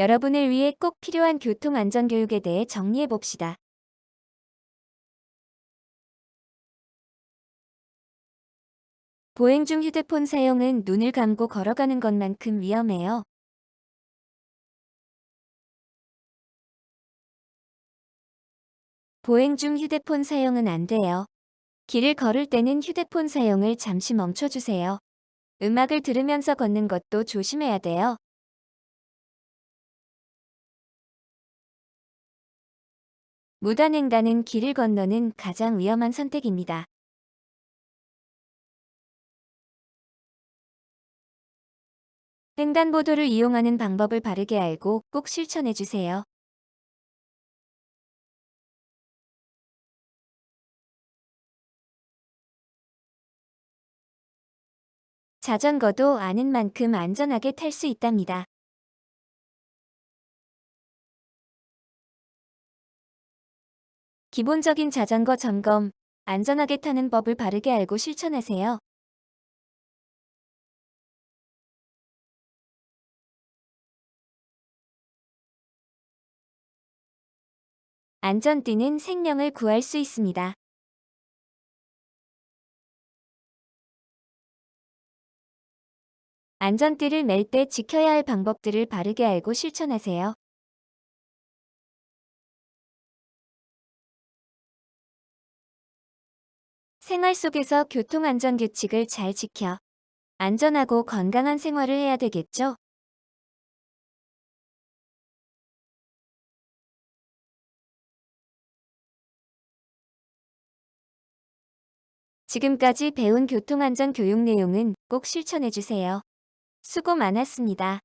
여러분을 위해 꼭 필요한 교통안전교육에 대해 정리해 봅시다. 보행 중 휴대폰 사용은 눈을 감고 걸어가는 것만큼 위험해요. 보행 중 휴대폰 사용은 안 돼요. 길을 걸을 때는 휴대폰 사용을 잠시 멈춰주세요. 음악을 들으면서 걷는 것도 조심해야 돼요. 무단횡단은 길을 건너는 가장 위험한 선택입니다. 횡단보도를 이용하는 방법을 바르게 알고 꼭 실천해 주세요. 자전거도 아는 만큼 안전하게 탈 수 있답니다. 기본적인 자전거 점검, 안전하게 타는 법을 바르게 알고 실천하세요. 안전띠는 생명을 구할 수 있습니다. 안전띠를 멜때 지켜야 할 방법들을 바르게 알고 실천하세요. 생활 속에서 교통안전 규칙을 잘 지켜 안전하고 건강한 생활을 해야 되겠죠? 지금까지 배운 교통안전 교육 내용은 꼭 실천해 주세요. 수고 많았습니다.